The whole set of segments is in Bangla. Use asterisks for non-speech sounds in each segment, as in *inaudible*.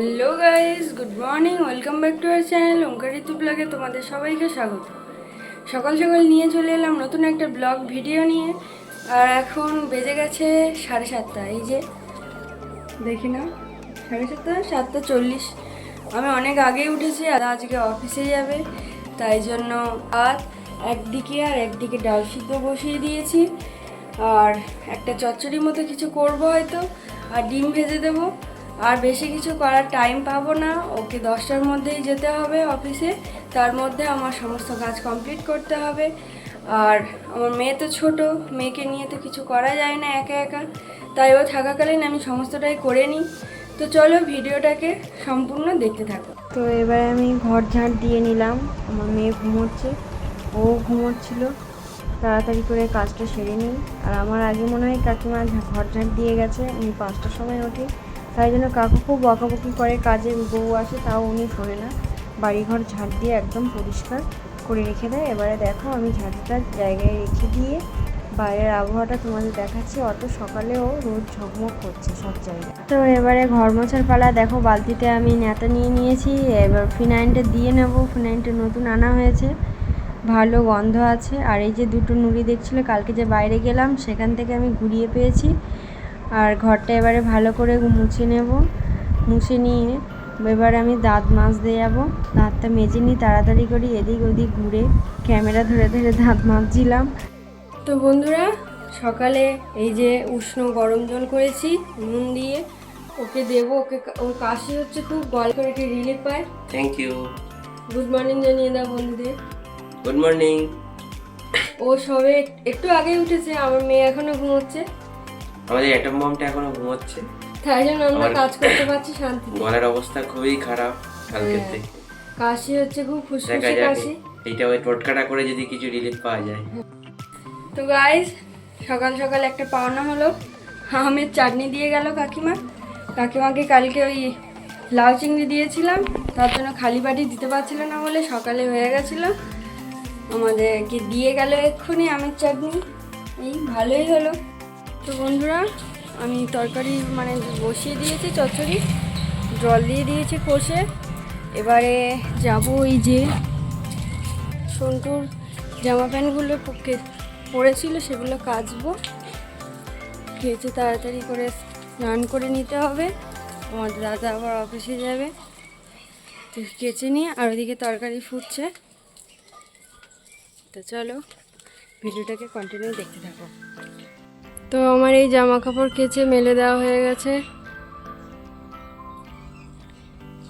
Hello guys good morning welcome back to our channel Omkar Ritu ব্লগে তোমাদের সবাইকে স্বাগত। সকাল সকাল নিয়ে চলে এলাম নতুন একটা ব্লগ ভিডিও নিয়ে, আর এখন বেজে গেছে সাড়ে সাতটা, এই যে, দেখি না সাড়ে সাতটা সাতটা চল্লিশ। আমি অনেক আগেই উঠেছি, আর আজকে অফিসে যাবে, তাই জন্য আর একদিকে আর একদিকে ডাল সিদ্ধ বসিয়ে দিয়েছি। আর একটা চচ্চড়ির মতো কিছু করব হয়তো, আর ডিম ভেজে দেবো। আর বেশি কিছু করার টাইম পাবো না। ওকে দশটার মধ্যেই যেতে হবে অফিসে তার মধ্যে আমার সমস্ত কাজ কমপ্লিট করতে হবে। আর আমার মেয়ে তো ছোট, মেয়েকে নিয়ে তো কিছু করা যায় না একা একা। তাই ও থাকাকালীন আমি সমস্তটাই করে নিই। তো চলো ভিডিওটাকে সম্পূর্ণ দেখতে থাকো। তো এবারে আমি ঘর ঝাঁট দিয়ে নিলাম। আমার মেয়ে ঘুমোচ্ছে। ও ঘুমোচ্ছিল। তাড়াতাড়ি করে কাজটা সেরে নিই। আর আমার আগে মনে হয় কাকিমা ঘর ঝাঁট দিয়ে গেছে। আমি পাঁচটার সময় উঠি। তাই জন্য কাকু খুব বকাবকি করে কাজে বউ আসে, তাও উনি শোনে না। বাড়িঘর ঝাঁট দিয়ে একদম পরিষ্কার করে রেখে দেয়। এবারে দেখো আমি ঝাঁটটা জায়গায় রেখে দিয়ে বাইরের আবহাওয়াটা তোমাদের দেখাচ্ছি। অত সকালেও রোদ ঝকমক করছে সব জায়গায়। তো এবারে ঘর মোছার পালা দেখো, বালতিতে আমি নেতা নিয়ে নিয়েছি। এবার ফিনাইনটা দিয়ে নেব। ফিনাইনটা নতুন আনা হয়েছে। ভালো গন্ধ আছে। আর এই যে দুটো নুড়ি দেখছিলে, কালকে যে বাইরে গেলাম, সেখান থেকে আমি ঘুরিয়ে পেয়েছি। আর ঘরটা এবারে ভালো করে মুছে নেব। মুছে নিয়ে এবারে আমি দাঁত মাজতে যাব। দাঁতটা মেজে নিই তাড়াতাড়ি করি এদিক ওদিক ঘুরে ক্যামেরা ধরে ধরে দাঁত মাজছিলাম। তো বন্ধুরা সকালে এই যে উষ্ণ গরম জল করেছি নুন দিয়ে ওকে দেবো। ওকে ওর কাশি হচ্ছে খুব গল করে একটু রিলিফ পায়। থ্যাংক ইউ গুড মর্নিং জানিয়ে দাও বন্ধুদের। গুড মর্নিং ও সবে একটু আগে উঠেছে আমার মেয়ে এখনও ঘুমোচ্ছে। আমাদের অ্যাটম বমটা এখনও ঘুমোচ্ছে। তাই জন্য আমরা কাজ করতে পারছি শান্তি গলার অবস্থা খুবই খারাপ কালকের হ্যাঁ। থেকে। কাশি হচ্ছে খুব ফুসফুসে কাশি। এইটা ওই টোটকাটা করে যদি কিছু রিলিফ পাওয়া যায়। তো গাইস সকাল সকাল একটা পাওনা হলো আমের চাটনি দিয়ে গেল কাকিমা। কাকিমাকে কালকে ওই লাউ চিংড়ি দিয়েছিলাম তার জন্য খালি বাটি দিতে পারছিল না বলে সকালে হয়ে গেছিল। আমাদেরকে দিয়ে গেল এক্ষুনি আমের চাটনি। এই ভালোই হলো। তো বন্ধুরা, আমি তরকারি মানে বসিয়ে দিয়েছি, চচ্চড়ি। জল দিয়ে দিয়েছি কষে। এবারে যাব ওই যে সন্টুর জামা প্যান্টগুলো পকে, পড়েছিল, সেগুলো কাচবো। খেয়েছে তাড়াতাড়ি করে স্নান করে নিতে হবে। আমার দাদা আবার অফিসে যাবে। কেচে নিয়ে, আর ওইদিকে তরকারি ফুটছে। তো চলো, ভিডিওটাকে কন্টিনিউ দেখতে থাকো। তো আমার এই জামা কাপড় কেচে মেলে দেওয়া হয়ে গেছে।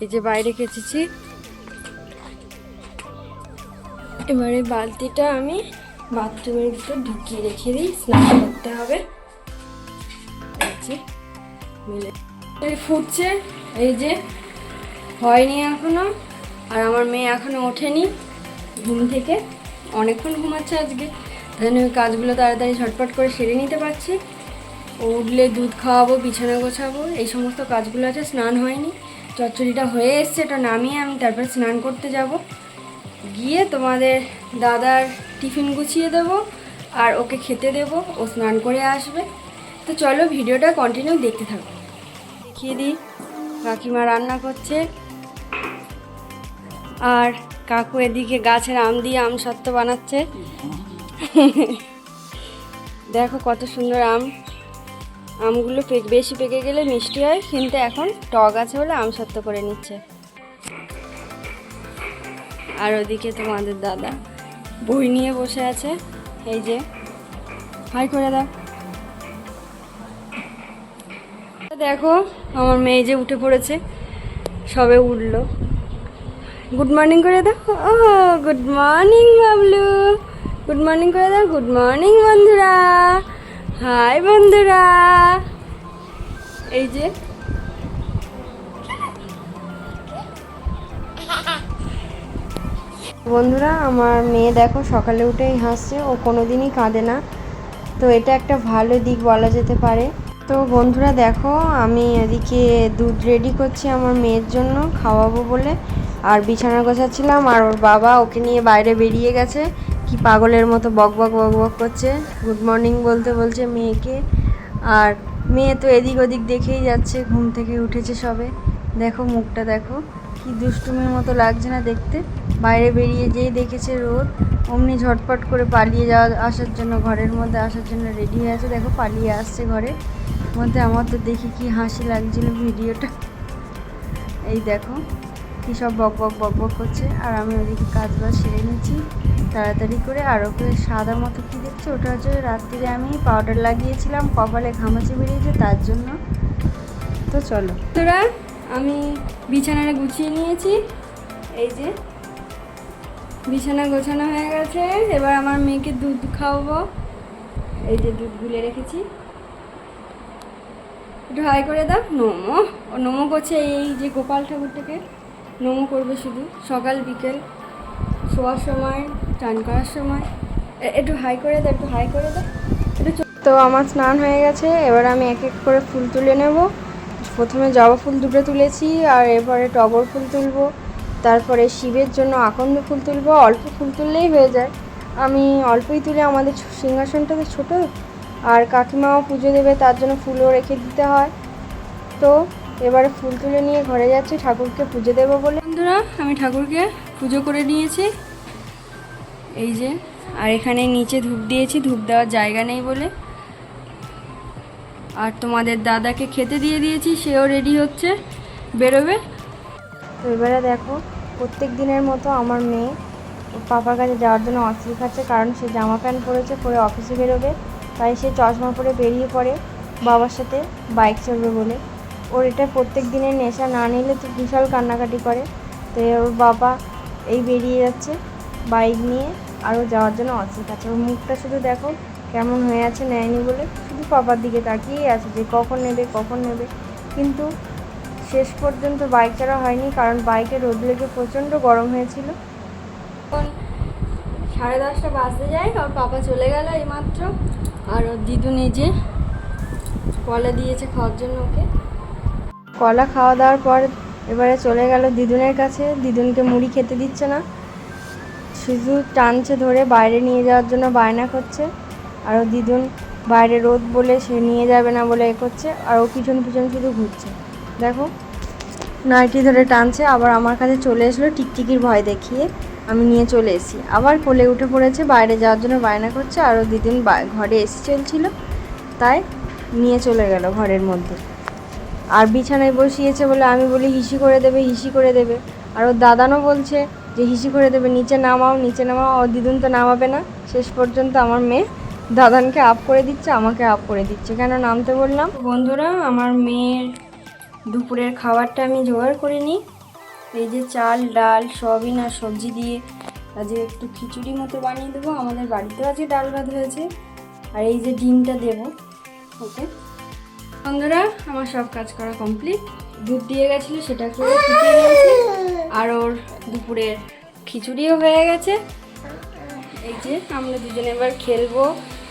এই যে বাইরে কেচেছি। এবারে বালতিটা আমি বাথরুমের ভিতর ঢুকিয়ে রেখে দিই, স্নান করতে হবে। ফুটছে, এই যে হয়নি এখনও, আর আমার মেয়ে এখনও ওঠেনি ঘুম থেকে। অনেকক্ষণ ঘুমাচ্ছে আজকে। জন্য ওই কাজগুলো তাড়াতাড়ি ঝটপট করে সেরে নিতে পারছি। উঠলে দুধ খাওয়াবো, বিছানা গোছাবো, এই সমস্ত কাজগুলো আছে, স্নান হয়নি। চচ্চড়িটা হয়ে এসছে, এটা নামিয়ে আমি তারপরে স্নান করতে যাব। গিয়ে তোমাদের দাদার টিফিন গুছিয়ে দেব আর ওকে খেতে দেব, ও স্নান করে আসবে। তো চলো ভিডিওটা কন্টিনিউ দেখতে থাকো। দেখিয়ে দিই, কাকিমা রান্না করছে। আর কাকু এদিকে গাছের আম দিয়ে আম সত্ত্ব বানাচ্ছে। *laughs* দেখো কত সুন্দর আম। আমগুলো পেক- বেশি পেকে গেলে মিষ্টি হয়, কিন্তু এখন টক আছে বলে আম সত্ত্ব করে নিচ্ছে। আর ওদিকে তোমাদের দাদা বই নিয়ে বসে আছে। এই যে, হাই করে দাও। দেখো, আমার মেয়ে যে উঠে পড়েছে, সবে উঠল। গুড মর্নিং করে দাও। ও good morning Bablu. Good morning করে দাও গুড মর্নিং বন্ধুরা। হাই বন্ধুরা। এই যে। বন্ধুরা, আমার মেয়ে দেখো সকালে উঠেই হাসছে। ও কোনো দিনই কাঁদে না। তো এটা একটা ভালো দিক বলা যেতে পারে। তো বন্ধুরা, দেখো, আমি এদিকে দুধ রেডি করছি আমার মেয়ের জন্য। খাওয়াবো বলে। আর বিছানা গোছাচ্ছিলাম। আর ওর বাবা ওকে নিয়ে বাইরে বেরিয়ে গেছে। কি পাগলের মতো বক বক বক বক করছে। গুড মর্নিং বলতে বলছে মেয়েকে। আর মেয়ে তো এদিক ওদিক দেখেই যাচ্ছে, ঘুম থেকে উঠেছে সবে। দেখো মুখটা দেখো, কি দুষ্টুমির মতো লাগছে না দেখতে। বাইরে বেরিয়ে যেই দেখেছে রোদ, অমনি ঝটপট করে পালিয়ে যাওয়া, আসার জন্য ঘরের মধ্যে আসার জন্য রেডি হয়ে আছে। দেখো পালিয়ে আসছে ঘরে। মধ্যে আমার তো দেখি কি হাসি লাগছিল ভিডিওটা। এই দেখো। কি সব বক বক বক বক করছে, আর আমি ওদিকে কাজ বাজ সেরে নিচ্ছি। তাড়াতাড়ি করে আর ওকে সাদা মতো কী দেখছ? ওটা হচ্ছে রাত্রিরে আমি পাউডার লাগিয়েছিলাম, কপালে ঘামাচি বেরিয়েছে, তার জন্য। তো চলো। তোরা আমি বিছানাটা গুছিয়ে নিয়েছি। এই যে, বিছানা গোছানো হয়ে গেছে। এবার আমার মেয়েকে দুধ খাওয়াবো। এই যে দুধ গুলে রেখেছি। হাই করে দাও, নমো। ও নোমো করছে এই যে গোপাল ঠাকুরটাকে। নমো করবে শুধু। সকাল, বিকেল, শোয়ার সময়, চান করার সময়। একটু হাই করে দাও একটু হাই করে একটু তো আমার স্নান হয়ে গেছে, এবার আমি এক এক করে ফুল তুলে নেব। প্রথমে জবা ফুল দুটো তুলেছি, আর এরপরে টগর ফুল তুলবো। তারপরে শিবের জন্য আকন্দ ফুল তুলবো। অল্প ফুল তুললেই হয়ে যায়। আমি অল্পই তুলে আমাদের সিংহাসনটা তো ছোটো, আর কাকিমাও পুজো দেবে, তার জন্য ফুলও রেখে দিতে হয়। তো এবারে ফুল তুলে নিয়ে ঘরে যাচ্ছি ঠাকুরকে পুজো দেবো বলে। বন্ধুরা আমি ঠাকুরকে পুজো করে নিয়েছি। এই যে আর এখানে নিচে ধূপ দিয়েছি ধূপ দেওয়ার জায়গা নেই বলে। আর তোমাদের দাদাকে খেতে দিয়ে দিয়েছি সেও রেডি হচ্ছে বেরোবে। তো এবারে দেখো প্রত্যেক দিনের মতো আমার মেয়ে পাপার কাছে যাওয়ার জন্য অস্থির খাচ্ছে কারণ সে জামা প্যান্ট পরেছে পরে অফিসে বেরোবে। তাই সে চশমা পরে বেরিয়ে পড়ে বাবার সাথে বাইক চলবে বলে। ওর এটা প্রত্যেক দিনের নেশা না নিলে তো বিশাল কান্নাকাটি করে। তো ওর বাবা এই বেরিয়ে যাচ্ছে বাইক নিয়ে আরও যাওয়ার জন্য অস্থির খাচ্ছে ওর মুখটা শুধু দেখো কেমন হয়ে আছে নেয়নি বলে শুধু পাপার দিকে তাকিয়েই আছে যে কখন নেবে কখন নেবে। কিন্তু শেষ পর্যন্ত বাইক চালা হয়নি কারণ বাইকে রোদ লেগে প্রচণ্ড গরম হয়েছিল। সাড়ে দশটা বাজতে যায়, ওর পাপা চলে গেল এইমাত্র। আর ওর দিদু নিজে কলা দিয়েছে খাওয়ার জন্য ওকে। কলা খাওয়া দাওয়ার পর এবারে চলে গেল দিদুনের কাছে। দিদুনকে মুড়ি খেতে দিচ্ছে না। শুধু টানছে ধরে বাইরে নিয়ে যাওয়ার জন্য বায়না করছে। আর দিদুন বাইরে রোদ বলে সে নিয়ে যাবে না বলে এ করছে। আর ও পিছন পিছন শুধু ঘুরছে। দেখো, নাইটি ধরে টানছে। আবার আমার কাছে চলে এসলো টিকটিকির ভয় দেখিয়ে। আমি নিয়ে চলে এসেছি। আবার কোলে উঠে পড়েছে, বাইরে যাওয়ার জন্য বায়না করছে। আরও দিদিন ঘরে এসে চলছিল। তাই নিয়ে চলে গেল ঘরের মধ্যে। আর বিছানায় বসিয়েছে বলে আমি বলি, হিসি করে দেবে, হিসি করে দেবে। আর ওর দাদানও বলছে যে, হিসি করে দেবে, নিচে নামাও নিচে নামাও। ও দিদুন তো নামাবে না। শেষ পর্যন্ত আমার মেয়ে দাদানকে আপ করে দিচ্ছে, আমাকে আপ করে দিচ্ছে। কেন নামতে বললাম? বন্ধুরা, আমার মেয়ের দুপুরের খাবারটা আমি জোগাড় করে নিই। এই যে চাল, ডাল, সয়াবিন আর সবজি দিয়ে আজকে একটু খিচুড়ি মতো বানিয়ে দেবো। আমাদের বাড়িতেও আজকে ডাল ভাত হয়েছে। আর এই যে ডিমটা দেবো। ওকে। বন্ধুরা আমার সব কাজ করা কমপ্লিট দুধ দিয়ে গেছিল সেটাকে আর ওর দুপুরের খিচুড়িও হয়ে গেছে এই যে আমরা দুজনে এবার খেলব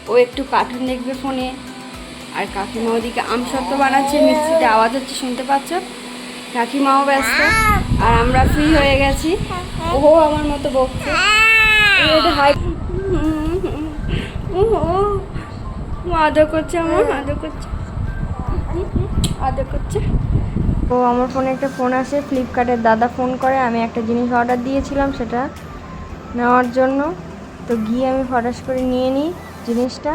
ও একটু কার্টুন দেখবে ফোনে আর কাকিমা ওদিকে আমসত্ব বানাচ্ছে মিক্সিতে আওয়াজ হচ্ছে শুনতে পাচ্ছ কাকিমাও ব্যস্ত আর আমরা ফ্রি হয়ে গেছি ও আমার মতো বকছে হাই ও আদর করছে আমার আদর করছে আদর করছে। ও আমার ফোনে একটা ফোন আসে ফ্লিপকার্টের দাদা ফোন করে আমি একটা জিনিস অর্ডার দিয়েছিলাম সেটা নেওয়ার জন্য। তো গিয়ে আমি ফটাস করে নিয়ে নিই জিনিসটা।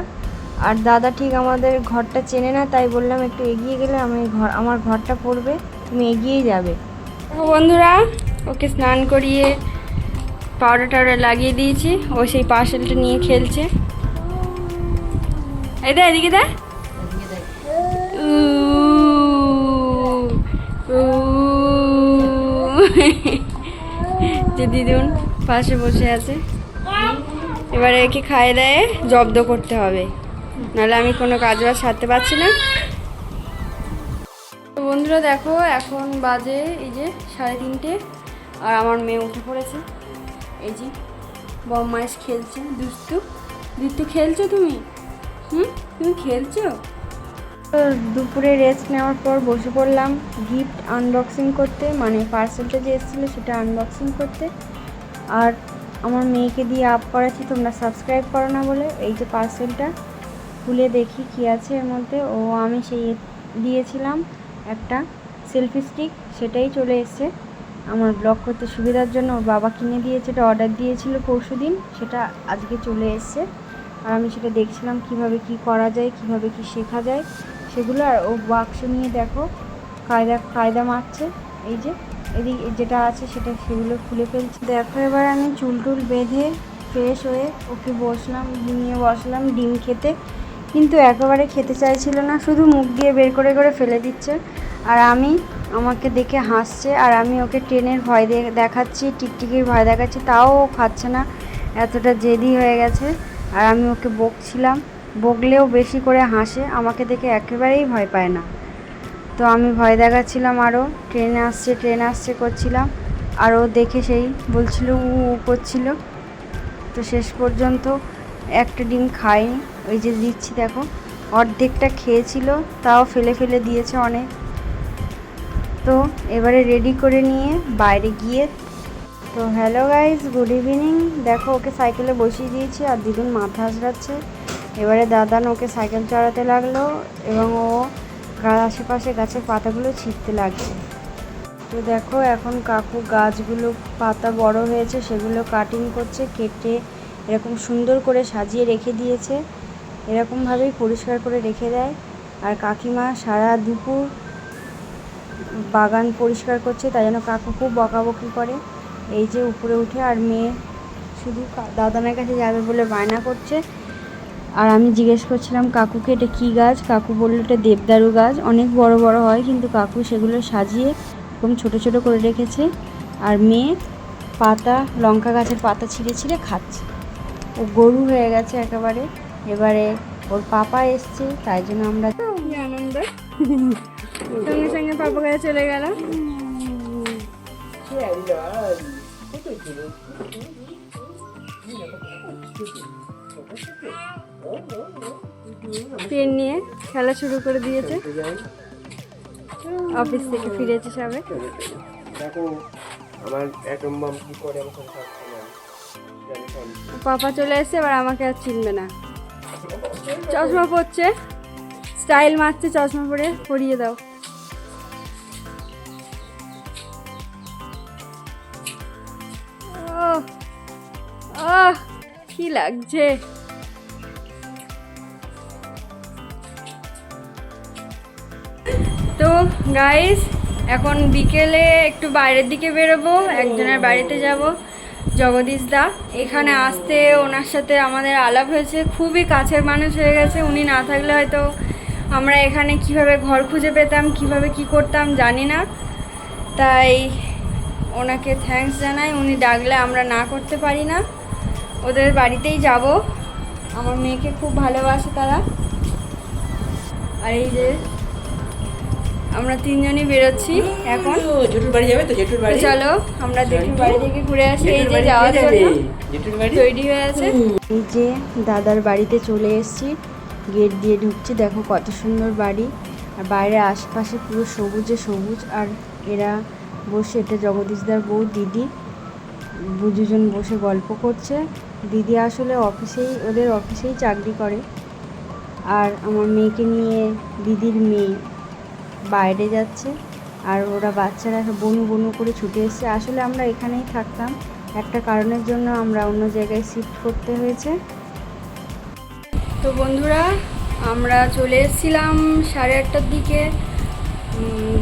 আর দাদা ঠিক আমাদের ঘরটা চেনে না তাই বললাম একটু এগিয়ে গেলে আমি ঘর আমার ঘরটা পড়বে তুমি এগিয়েই যাবে। বন্ধুরা ওকে স্নান করিয়ে পাউডার টাউডার লাগিয়ে দিয়েছি ও সেই পার্সেলটা নিয়ে খেলছে। এদিকে দে উ, উ। যে দিদুন পাশে বসে আছে। এবারে একে খাইয়ে দেয়ে জব্দ করতে হবে। নাহলে আমি কোনো কাজ বাজ সারতে পারছি না। তো বন্ধুরা দেখো, এখন বাজে এই যে সাড়ে তিনটে, আর আমার মেয়ে উঠে পড়েছে। এই যে বম্মাইশ খেলছে দুস্তু দুস্তু খেলছো তুমি? হুম? তুমি খেলছো? দুপুরে রেস্ট নেওয়ার পর বসে পড়লাম। গিফট আনবক্সিং করতে মানে পার্সেলটা যে এসেছিল সেটা আনবক্সিং করতে। আর আমার মেয়েকে দিয়ে আপ করাচ্ছি, তোমরা সাবস্ক্রাইব করো না বলে। এই যে পার্সেলটা খুলে দেখি কি আছে এর মধ্যে। ও, আমি সেই দিয়েছিলাম একটা সেলফি স্টিক সেটাই চলে এসছে। আমার ব্লগ করতে সুবিধার জন্য ওর বাবা কিনে দিয়েছে, এটা অর্ডার দিয়েছিল পরশু দিন, সেটা আজকে চলে এসছে। আর আমি সেটা দেখছিলাম কীভাবে কি করা যায়, কীভাবে কি শেখা যায়। সেগুলো আর ও বাক্স নিয়ে দেখো, কায়দা কায়দা মারছে, এই যে, এদিক, যেটা আছে সেটা সেগুলো খুলে ফেলছে। দেখো এবার আমি চুল টুল বেঁধে ফ্রেশ হয়ে ওকে বসলাম নিয়ে বসলাম ডিম খেতে। কিন্তু একেবারে খেতে চাইছিল না, শুধু মুখ দিয়ে বের করে করে ফেলে দিচ্ছে। আর আমি, আমাকে দেখে হাসছে, আর আমি ওকে ট্রেনের ভয় দেখাচ্ছি, টিকটিকির ভয় দেখাচ্ছি, তাও ও খাচ্ছে না, এতটা জেদি হয়ে গেছে। আর আমি ওকে বকছিলাম বকলেও বেশি করে হাসে, আমাকে দেখে একেবারেই ভয় পায় না। তো আমি ভয় দেখাচ্ছিলাম আরও, ট্রেন আসছে ট্রেন আসছে করছিলাম আর ও দেখে সেই বলছিল, উ করছিল। তো শেষ পর্যন্ত একটা ডিম খাইনি, ওই যে দিচ্ছি দেখো, অর্ধেকটা খেয়েছিল, তাও ফেলে ফেলে দিয়েছে অনেক। তো এবারে রেডি করে নিয়ে বাইরে গিয়ে, তো হ্যালো গাইজ গুড ইভিনিং। দেখো ওকে সাইকেলে বসিয়ে দিয়েছি, আর দিদুন মাথা আঁচড়াচ্ছে এবারে দাদান ওকে সাইকেল চড়াতে লাগল এবং ও আশেপাশে গাছের পাতাগুলো ছিঁড়তে লাগছে তো দেখো, এখন কাকু গাছগুলো, পাতা বড় হয়েছে, সেগুলো কাটিং করছে, কেটে এরকম সুন্দর করে সাজিয়ে রেখে দিয়েছে। এরকমভাবেই পরিষ্কার করে রেখে দেয়। আর কাকিমা সারা দুপুর বাগান পরিষ্কার করছে, তাই জন্য কাকু খুব বকাবকি করে। এই যে উপরে উঠে আর মেয়ে শুধু দাদানের কাছে যাবে বলে বায়না করছে। আর আমি জিজ্ঞেস করছিলাম কাকুকে এটা কী গাছ? কাকু বলল এটা দেবদারু গাছ। অনেক বড় বড় হয় কিন্তু কাকু সেগুলো সাজিয়ে এরকম ছোট ছোট করে রেখেছে। আর মেয়ে পাতা লঙ্কা গাছের পাতা ছিঁড়ে ছিঁড়ে খাচ্ছে। ও গরু হয়ে গেছে একেবারে। এবারে ওর পাপা এসছে তাই জন্য আমরা আনন্দ। সঙ্গে সঙ্গে পাপা কাছে চলে গেল পেন নিয়ে খেলা শুরু করে দিয়েছে। অফিস থেকে ফিরেছে সবে। দেখো আমার বম কি করে আমাকে পাপা চলে এসেছে এবার আমাকে আর চিনবে না। চশমা পরছে। স্টাইল মারছে চশমা পরে পরিয়ে দাও। ও কি লাগছে? তো গাইস এখন বিকেলে একটু বাইরের দিকে বেরোবো, একজনের বাড়িতে যাব, জগদীশ দা। এখানে আসতে ওনার সাথে আমাদের আলাপ হয়েছে, খুবই কাছের মানুষ হয়ে গেছে, উনি না থাকলে হয়তো আমরা এখানে কীভাবে ঘর খুঁজে পেতাম, কীভাবে কি করতাম জানি না। তাই ওনাকে থ্যাঙ্কস জানাই, উনি ডাকলে আমরা না করতে পারি না। ওদের বাড়িতেই যাব। আমার মেয়েকে খুব ভালোবাসে তারা। আর এই যে আমরা তিনজনই বেরোচ্ছি এখন। জেঠুর বাড়ি যাবে তো? জেঠুর বাড়ি? চলো আমরা জেঠুর বাড়ি থেকে ঘুরে আসি। এই যে যাওয়ার জন্য জেঠুর বাড়ি? তৈরি হয়ে আছে। এই যে দাদার বাড়িতে চলে এসেছি। গেট দিয়ে ঢুকছি। দেখো কত সুন্দর বাড়ি। আর বাইরে আশপাশে পুরো সবুজে সবুজ। আর এরা বসে এটা জগদীশদার বউ দিদি। দুজন বসে গল্প করছে। দিদি আসলে অফিসেই ওদের অফিসেই চাকরি করে। আর আমার মেয়েকে নিয়ে দিদির মেয়ে। বাইরে যাচ্ছে আর ওরা বাচ্চারা বনু বনু করে ছুটে এসছে। আসলে আমরা এখানেই থাকতাম। একটা কারণের জন্য আমরা অন্য জায়গায় শিফট করতে হয়েছে। তো বন্ধুরা, আমরা চলে এসেছিলাম সাড়ে আটটার দিকে।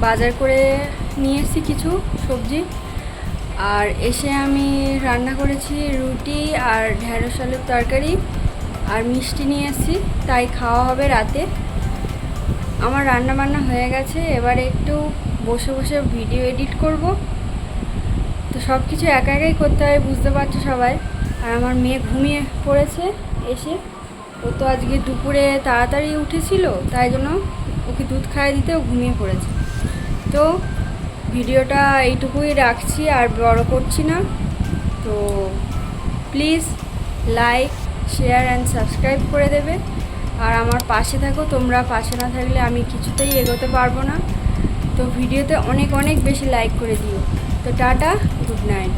বাজার করে নিয়ে এসেছি কিছু সবজি। আর এসে আমি রান্না করেছি রুটি আর ঢ্যাঁড়স আলুর তরকারি আর মিষ্টি নিয়ে এসেছি। তাই খাওয়া হবে রাতে। আমার রান্না বান্না হয়ে গেছে, এবারে একটু বসে বসে ভিডিও এডিট করব। তো সব কিছু একা একাই করতে হয়, বুঝতে পারছ সবাই। আর আমার মেয়ে ঘুমিয়ে পড়েছে এসে। ও তো আজকে দুপুরে তাড়াতাড়ি উঠেছিল, তাই জন্য ওকে দুধ খাইয়ে দিতে ও ঘুমিয়ে পড়েছে। তো ভিডিওটা এইটুকুই রাখছি, আর বড় করছি না। তো please like share and subscribe করে দেবে। আর আমার পাশে থাকো, তোমরা পাশে না থাকলে আমি কিছুতেই এগোতে পারব না। তো ভিডিওতে অনেক অনেক বেশি লাইক করে দিও। তো টাটা গুড নাইট